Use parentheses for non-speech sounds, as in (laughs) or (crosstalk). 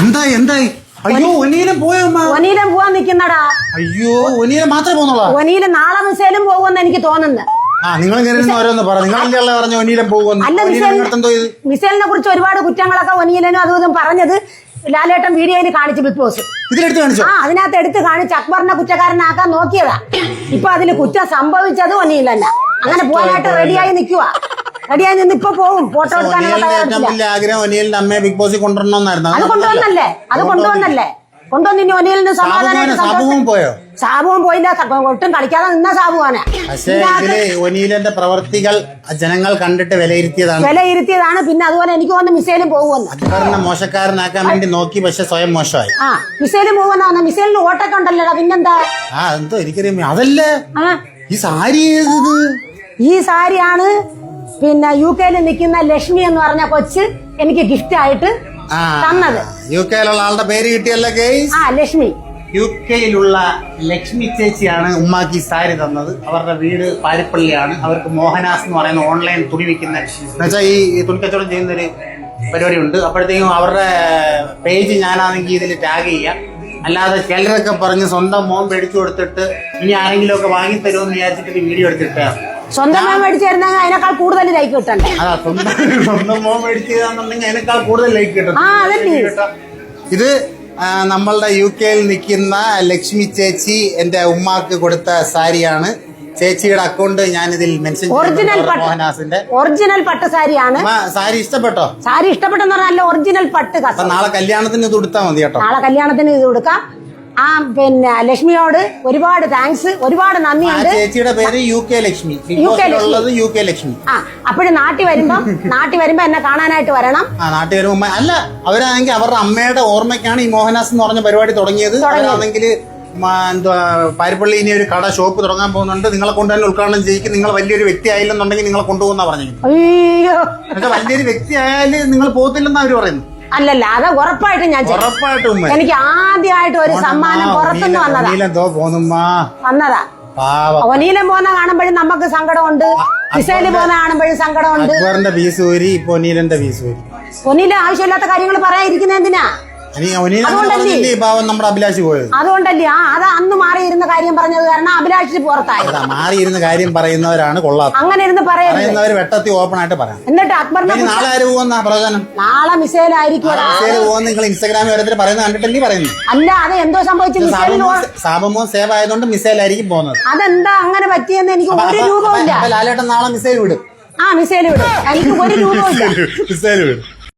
എന്തായി എന്തായി? അയ്യോ ഒനീലം പോയോ ഒനീലം പോവാൻ നിക്കുന്നടാ അയ്യോ ഒനീലം മാത്രമേ പോന്നുള്ളൂ ഒനീലം നാളെ മിസേലും പോകുമെന്ന് എനിക്ക് തോന്നുന്നു. ആ നിങ്ങൾ ഇങ്ങനെ ഓരോന്ന് പറ. നിങ്ങളല്ലേ പറഞ്ഞ ഒനീലം പോകുമെന്ന്? മിസേലിനെ കുറിച്ച് ഒരുപാട് കുറ്റങ്ങളൊക്കെ ഒനീലനും അതും ഇതും പറഞ്ഞത് ലാലേട്ടൻ വീഡിയോയിൽ കാണിച്ചു ബിഗ് ബോസ്. ഇതിലെടുത്ത് കാണിച്ചോ? ആ അതിനകത്ത് എടുത്ത് കാണിച്ച് അക്ബറിനെ കുറ്റക്കാരനാക്കാൻ നോക്കിയതാ. ഇപ്പൊ അതിൽ കുറ്റം സംഭവിച്ചത് ഒനീലല്ല അങ്ങനെ പോകാനായിട്ട് റെഡിയായി നിൽക്കുക റെഡിയായി നിന്ന് ഇപ്പൊ പോകും ഫോട്ടോ എടുക്കാനുള്ള ഒനിയലിന്റെ തയ്യാറെടുപ്പില്ല. ആഗ്രഹം ഒനിയലിന്റെ അമ്മയെ ബിഗ് ബോസിൽ കൊണ്ടുവരണമെന്നായിരുന്നു. അത് കൊണ്ടുവന്നല്ലേ? അത് കൊണ്ടുവന്നല്ലേ. കൊണ്ടുവന്ന് ഇനി ഒനിയലിന് സമാധാനം പോയോ? സാബുവും പോയില്ല ഒട്ടും കളിക്കാതെ നിന്ന സാബുവാണ് ഒനീലന്റെ പ്രവർത്തികൾ ജനങ്ങൾ കണ്ടിട്ട് വിലയിരുത്തിയതാണ്. വിലയിരുത്തിയതാണ്. പിന്നെ അതുപോലെ എനിക്ക് തോന്നുന്നു മിസൈലും പോകുമെന്ന്. മോശക്കാരനാക്കാൻ വേണ്ടി നോക്കി പക്ഷെ സ്വയം മോശമായി. ആ മിസൈലും പോകുന്ന മിസൈലിന് ഓട്ടൊക്കെ ഉണ്ടല്ലോടാ പിന്നെന്താ? ആ എന്തോ എനിക്കറിയാം. അതല്ലേ? ഈ സാരി ഈ സാരിയാണ് പിന്നെ യു കെയിൽ നിൽക്കുന്ന ലക്ഷ്മി എന്ന് പറഞ്ഞ കൊച്ച് എനിക്ക് ഗിഫ്റ്റ് ആയിട്ട് തന്നത്. യു കെയിലുള്ള ആളുടെ പേര് കിട്ടിയല്ലേ ഗെയ്സ് ആ ലക്ഷ്മി. യു കെയിലുള്ള ലക്ഷ്മി ചേച്ചിയാണ് ഉമ്മാക്ക് സാരി തന്നത്. അവരുടെ വീട് പാരിപ്പള്ളിയാണ്. അവർക്ക് മോഹനാസ് എന്ന് പറയുന്ന ഓൺലൈൻ തുണി വിൽക്കുന്ന എന്നുവെച്ചാൽ ഈ തുണിക്കച്ചവടം ചെയ്യുന്ന ഒരു പരിപാടി ഉണ്ട് അപ്പോഴത്തേക്കും അവരുടെ പേജ് ഞാനാണെങ്കിൽ ഇതിൽ ടാഗ് ചെയ്യാം. അല്ലാതെ ചിലരൊക്കെ പറഞ്ഞ് സ്വന്തം മോൻ മേടിച്ചു കൊടുത്തിട്ട് ഇനി ആരെങ്കിലും ഒക്കെ വാങ്ങി തരുമെന്ന് വിചാരിച്ചിട്ട് വീഡിയോ എടുത്തിട്ട്. സ്വന്തം മോൻ മേടിച്ചു തരുന്നെങ്കിൽ അതിനേക്കാൾ കൂടുതൽ ലൈക്ക് കിട്ടണ്ടേ? അതാ സ്വന്തം സ്വന്തം മോൻ മേടിച്ചതാണെന്നുണ്ടെങ്കിൽ അതിനേക്കാൾ കൂടുതൽ ലൈക്ക് കിട്ടും. ആ, അതല്ലേ. ഇത് ആ, നമ്മളുടെ യു കെയിൽ നിൽക്കുന്ന ലക്ഷ്മി ചേച്ചി എന്റെ ഉമ്മാക്ക് കൊടുത്ത സാരിയാണ്. ചേച്ചിയുടെ അക്കൗണ്ട് ഞാൻ ഇതിൽ മെൻഷൻ ഒറിജിനൽ പട്ട് മോഹനാസിന്റെ ഒറിജിനൽ പട്ട് സാരിയാണ്. ഉമ്മ സാരി ഇഷ്ടപ്പെട്ടോ? സാരി ഇഷ്ടപ്പെട്ടെന്ന് പറഞ്ഞാൽ നല്ല ഒറിജിനൽ പട്ട് അപ്പൊ നാളെ കല്യാണത്തിന് ഇത് കൊടുത്താൽ മതി കേട്ടോ. നാളെ കല്യാണത്തിന് ഇത് കൊടുക്കാം. ആ പിന്നെ ലക്ഷ്മിയോട് ഒരുപാട് താങ്ക്സ് ഒരുപാട് നന്ദിയുണ്ട്. ചേച്ചിയുടെ പേര് U K Lakshmi. U K U K Lakshmi. ആ അപ്പോഴും നാട്ടിൽ വരുമ്പം (laughs) നാട്ടിൽ വരുമ്പോ എന്നെ കാണാനായിട്ട് വരണം. ആ നാട്ടിൽ വരുമ്പോ അല്ല അവരാണെങ്കിൽ അവരുടെ അമ്മയുടെ ഓർമ്മയ്ക്കാണ് ഈ മോഹനാസ് എന്ന് പറഞ്ഞ പരിപാടി തുടങ്ങിയത്. അവരാണെങ്കിൽ പാരിപ്പള്ളി ഇനി ഒരു കട ഷോപ്പ് തുടങ്ങാൻ പോകുന്നുണ്ട്. നിങ്ങളെ കൊണ്ട് തന്നെ ഉദ്ഘാടനം ചെയ്യിക്കും. നിങ്ങൾ വലിയൊരു വ്യക്തി ആയില്ലെന്നുണ്ടെങ്കിൽ നിങ്ങളെ കൊണ്ടുപോകുന്ന പറഞ്ഞു വലിയൊരു വ്യക്തി ആയാലും നിങ്ങൾ പോകത്തില്ലെന്നാ അവർ പറയുന്നു അല്ലല്ല അത് ഉറപ്പായിട്ടും ഞാൻ ചെയ്യും. ഉറപ്പായിട്ടും ഉമ്മ. എനിക്ക് ആദ്യമായിട്ട് ഒരു സമ്മാനം പുറത്തുനിന്ന് വന്നതാ. പോന്നുമ്മാ വന്നതാ. പാവം. ഒനീലം പോകുന്ന കാണുമ്പോഴും നമുക്ക് സങ്കടമുണ്ട്. ഇസൈൽ പോകുന്ന കാണുമ്പോഴും സങ്കടമുണ്ട്. അക്ബറിന്റെ ഇപ്പൊ ഒനീല ആവശ്യമില്ലാത്ത കാര്യങ്ങൾ പറയാതിരിക്കുന്ന എന്തിനാ അതുകൊണ്ടല്ലേ? ആ അത് അന്ന് മാറിയിരുന്ന കാര്യം പറഞ്ഞത് കാരണം അഭിലാഷ് പുറത്തായി മാറിയിരുന്ന കാര്യം പറയുന്നവരാണ് കൊള്ളാത്തത്. അങ്ങനെ ഇരുന്ന് പറയുന്നവർ വെട്ടത്തി ഓപ്പൺ ആയിട്ട് പറയാം. എന്നിട്ട് അക്ബറിനെ നാളെ ആര് പോകുന്ന നാളെ മിസൈലായിരിക്കും നിങ്ങൾ ഇൻസ്റ്റാഗ്രാമിൽ ഓരോരുത്തർ പറയുന്നത് കണ്ടിട്ടല്ലേ പറയുന്നു അല്ല അത് എന്തോ സംഭവിച്ചു? സാബമോ സേവ് ആയതുകൊണ്ട് മിസൈൽ ആയിരിക്കും പോകുന്നത്. അതെന്താ അങ്ങനെ പറ്റിയെന്ന് എനിക്ക് ഒരു രൂപ ലാലേട്ടൻ നാളെ മിസൈൽ വിടും. ആ മിസൈൽ വിടും. എനിക്ക് ഒരു (laughs) രൂപവും മിസൈൽ വിടും.